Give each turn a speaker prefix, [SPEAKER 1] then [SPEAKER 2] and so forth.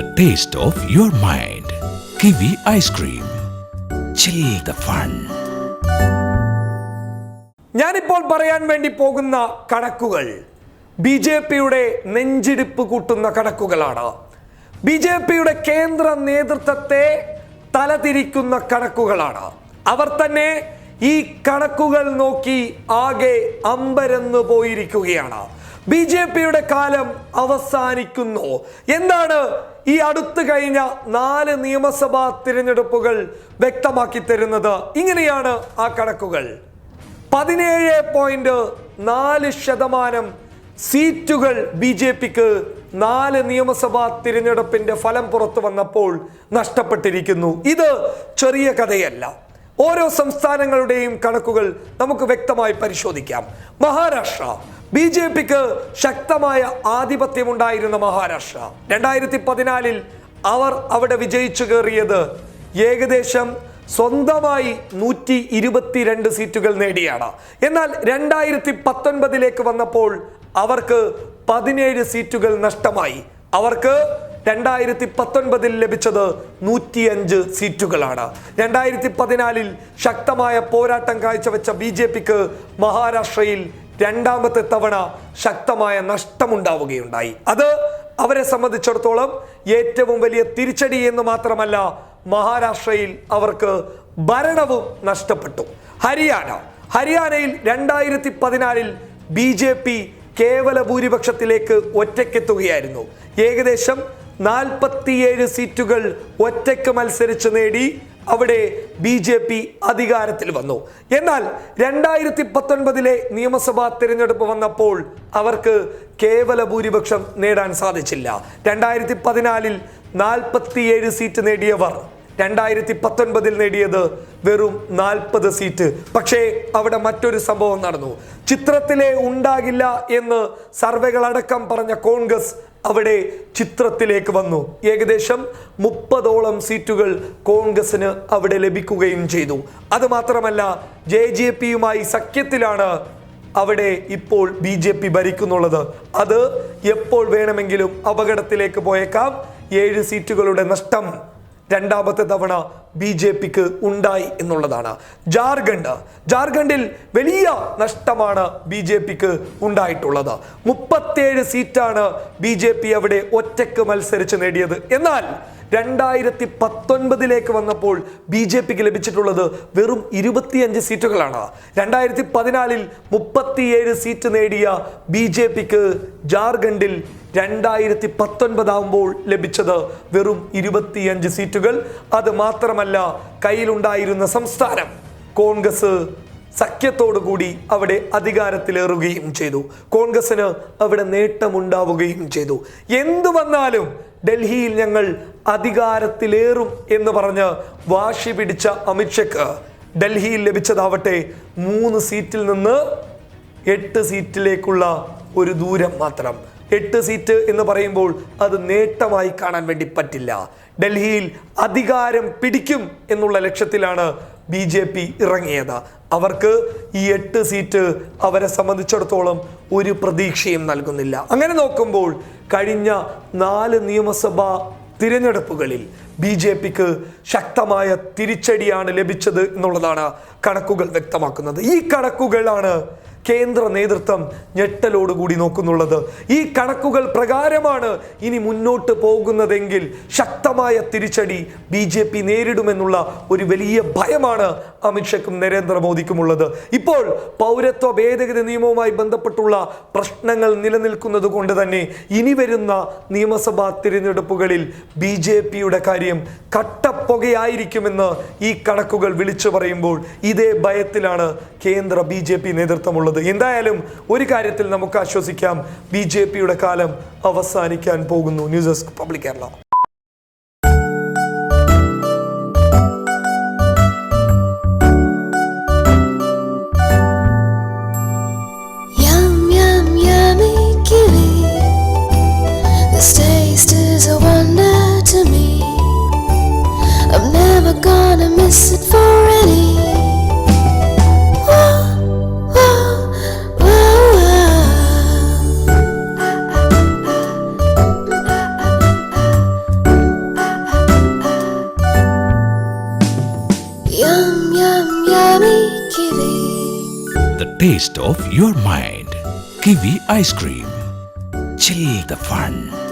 [SPEAKER 1] the taste of your mind. Kiwi ice cream. Chill the fun.
[SPEAKER 2] ഞാനിപ്പോൾ പറയാൻ വേണ്ടി പോകുന്ന കണക്കുകൾ ബി ജെ പിയുടെ നെഞ്ചിടിപ്പ് കൂട്ടുന്ന കണക്കുകളാണ് ബി ജെ പിയുടെ കേന്ദ്ര നേതൃത്വത്തെ തലതിരിക്കുന്ന കണക്കുകളാണ് അവർ തന്നെ ഈ കണക്കുകൾ നോക്കി ആകെ അമ്പരന്ന് പോയിരിക്കുകയാണ് ബി ജെ പിയുടെ കാലം അവസാനിക്കുന്നു. എന്താണ് ഈ അടുത്ത് കഴിഞ്ഞ നാല് നിയമസഭാ തിരഞ്ഞെടുപ്പുകൾ വ്യക്തമാക്കി തരുന്നത്? ഇങ്ങനെയാണ് ആ കണക്കുകൾ. പതിനേഴ് പോയിന്റ് നാല് ശതമാനം സീറ്റുകൾ ബി ജെ പിക്ക് നാല് നിയമസഭാ തിരഞ്ഞെടുപ്പിന്റെ ഫലം പുറത്തു വന്നപ്പോൾ നഷ്ടപ്പെട്ടിരിക്കുന്നു. ഇത് ചെറിയ കഥയല്ല. ഓരോ സംസ്ഥാനങ്ങളുടെയും കണക്കുകൾ നമുക്ക് വ്യക്തമായി പരിശോധിക്കാം. മഹാരാഷ്ട്ര ബി ജെ പിക്ക് ശക്തമായ ആധിപത്യമുണ്ടായിരുന്ന മഹാരാഷ്ട്ര. രണ്ടായിരത്തി പതിനാലിൽ അവർ അവിടെ വിജയിച്ചു കയറിയത് ഏകദേശം സ്വന്തമായി നൂറ്റി ഇരുപത്തിരണ്ട് സീറ്റുകൾ നേടിയാണ്. എന്നാൽ രണ്ടായിരത്തി പത്തൊൻപതിലേക്ക് വന്നപ്പോൾ അവർക്ക് പതിനേഴ് സീറ്റുകൾ നഷ്ടമായി. അവർക്ക് രണ്ടായിരത്തി പത്തൊൻപതിൽ ലഭിച്ചത് നൂറ്റിയഞ്ച് സീറ്റുകളാണ്. രണ്ടായിരത്തി പതിനാലിൽ ശക്തമായ പോരാട്ടം കാഴ്ചവെച്ച ബി ജെ പിക്ക് മഹാരാഷ്ട്രയിൽ രണ്ടാമത്തെ തവണ ശക്തമായ നഷ്ടമുണ്ടാവുകയുണ്ടായി. അത് അവരെ സംബന്ധിച്ചിടത്തോളം ഏറ്റവും വലിയ തിരിച്ചടി എന്ന് മാത്രമല്ല മഹാരാഷ്ട്രയിൽ അവർക്ക് ഭരണവും നഷ്ടപ്പെട്ടു. ഹരിയാന ഹരിയാനയിൽ രണ്ടായിരത്തി പതിനാലിൽ ബി ജെ പി കേവല ഭൂരിപക്ഷത്തിലേക്ക് ഒറ്റയ്ക്കെത്തുകയായിരുന്നു. ഏകദേശം നാൽപ്പത്തിയേഴ് സീറ്റുകൾ ഒറ്റയ്ക്ക് മത്സരിച്ച് നേടി അവിടെ ബി ജെ പി അധികാരത്തിൽ വന്നു. എന്നാൽ രണ്ടായിരത്തി പത്തൊൻപതിലെ നിയമസഭാ തിരഞ്ഞെടുപ്പ് വന്നപ്പോൾ അവർക്ക് കേവല ഭൂരിപക്ഷം നേടാൻ സാധിച്ചില്ല. രണ്ടായിരത്തി പതിനാലിൽ നാൽപ്പത്തിയേഴ് സീറ്റ് നേടിയവർ രണ്ടായിരത്തി പത്തൊൻപതിൽ നേടിയത് വെറും നാൽപ്പത് സീറ്റ്. പക്ഷേ അവിടെ മറ്റൊരു സംഭവം നടന്നു. ചിത്രത്തിലെ ഉണ്ടാകില്ല എന്ന് സർവേകളടക്കം പറഞ്ഞ കോൺഗ്രസ് അവിടെ ചിത്രത്തിലേക്ക് വന്നു. ഏകദേശം മുപ്പതോളം സീറ്റുകൾ കോൺഗ്രസിന് അവിടെ ലഭിക്കുകയും ചെയ്തു. അതുമാത്രമല്ല ജെ ജെ പിയുമായി സഖ്യത്തിലാണ് അവിടെ ഇപ്പോൾ ബി ജെ പി ഭരിക്കുന്നുള്ളത്. അത് എപ്പോൾ വേണമെങ്കിലും അപകടത്തിലേക്ക് പോയേക്കാം. ഏഴ് സീറ്റുകളുടെ നഷ്ടം രണ്ടാമത്തെ തവണ ബി ജെ പിക്ക് ഉണ്ടായി എന്നുള്ളതാണ്. ജാർഖണ്ഡ്. ജാർഖണ്ഡിൽ വലിയ നഷ്ടമാണ് ബി ജെ പിക്ക് ഉണ്ടായിട്ടുള്ളത്. മുപ്പത്തേഴ് സീറ്റാണ് ബി ജെ പി അവിടെ ഒറ്റയ്ക്ക് മത്സരിച്ച് നേടിയത്. എന്നാൽ രണ്ടായിരത്തി പത്തൊൻപതിലേക്ക് വന്നപ്പോൾ ബി ജെ പിക്ക് ലഭിച്ചിട്ടുള്ളത് വെറും ഇരുപത്തിയഞ്ച് സീറ്റുകളാണ്. രണ്ടായിരത്തി പതിനാലിൽ മുപ്പത്തിയേഴ് സീറ്റ് നേടിയ ബി ജെ പിക്ക് ജാർഖണ്ഡിൽ രണ്ടായിരത്തി പത്തൊൻപതാകുമ്പോൾ ലഭിച്ചത് വെറും ഇരുപത്തിയഞ്ച് സീറ്റുകൾ. അത് മാത്രമല്ല കയ്യിലുണ്ടായിരുന്ന സംസ്ഥാനം കോൺഗ്രസ് സഖ്യത്തോടുകൂടി അവിടെ അധികാരത്തിലേറുകയും ചെയ്തു. കോൺഗ്രസിന് അവിടെ നേട്ടമുണ്ടാവുകയും ചെയ്തു. എന്തു വന്നാലും ഡൽഹിയിൽ ഞങ്ങൾ അധികാരത്തിലേറും എന്ന് പറഞ്ഞ് വാശി പിടിച്ച അമിത്ഷയ്ക്ക് ഡൽഹിയിൽ ലഭിച്ചതാവട്ടെ മൂന്ന് സീറ്റിൽ നിന്ന് എട്ട് സീറ്റിലേക്കുള്ള ഒരു ദൂരം മാത്രം. എട്ട് സീറ്റ് എന്ന് പറയുമ്പോൾ അത് നേട്ടമായി കാണാൻ വേണ്ടി പറ്റില്ല. ഡൽഹിയിൽ അധികാരം പിടിക്കും എന്നുള്ള ലക്ഷ്യത്തിലാണ് ബി ജെ പി ഇറങ്ങിയത്. അവർക്ക് ഈ എട്ട് സീറ്റ് അവരെ സംബന്ധിച്ചിടത്തോളം ഒരു പ്രതീക്ഷയും നൽകുന്നില്ല. അങ്ങനെ നോക്കുമ്പോൾ കഴിഞ്ഞ നാല് നിയമസഭാ തിരഞ്ഞെടുപ്പുകളിൽ ബി ജെ പിക്ക് ശക്തമായ തിരിച്ചടിയാണ് ലഭിച്ചത് എന്നുള്ളതാണ് കണക്കുകൾ വ്യക്തമാക്കുന്നത്. ഈ കണക്കുകളാണ് കേന്ദ്ര നേതൃത്വം ഞെട്ടലോടുകൂടി നോക്കുന്നുള്ളത്. ഈ കണക്കുകൾ പ്രകാരമാണ് ഇനി മുന്നോട്ട് പോകുന്നതെങ്കിൽ ശക്തമായ തിരിച്ചടി ബി നേരിടുമെന്നുള്ള ഒരു വലിയ ഭയമാണ് അമിത്ഷയ്ക്കും നരേന്ദ്രമോദിക്കുമുള്ളത് ഇപ്പോൾ പൗരത്വ ഭേദഗതി നിയമവുമായി ബന്ധപ്പെട്ടുള്ള പ്രശ്നങ്ങൾ നിലനിൽക്കുന്നത് കൊണ്ട് തന്നെ ഇനി വരുന്ന നിയമസഭാ തിരഞ്ഞെടുപ്പുകളിൽ ബി ജെ പിയുടെ കാര്യം കട്ടപ്പുകയായിരിക്കുമെന്ന് ഈ കണക്കുകൾ വിളിച്ചു പറയുമ്പോൾ ഇതേ ഭയത്തിലാണ് കേന്ദ്ര ബി ജെ പി നേതൃത്വമുള്ളത്. എന്തായാലും ഒരു കാര്യത്തിൽ നമുക്ക് ആശ്വസിക്കാം. ബി ജെ പിയുടെ കാലം അവസാനിക്കാൻ പോകുന്നു. News desk public Kerala.
[SPEAKER 3] miss it for any.
[SPEAKER 1] The taste of your mind. Kiwi ice cream. Chill the fun.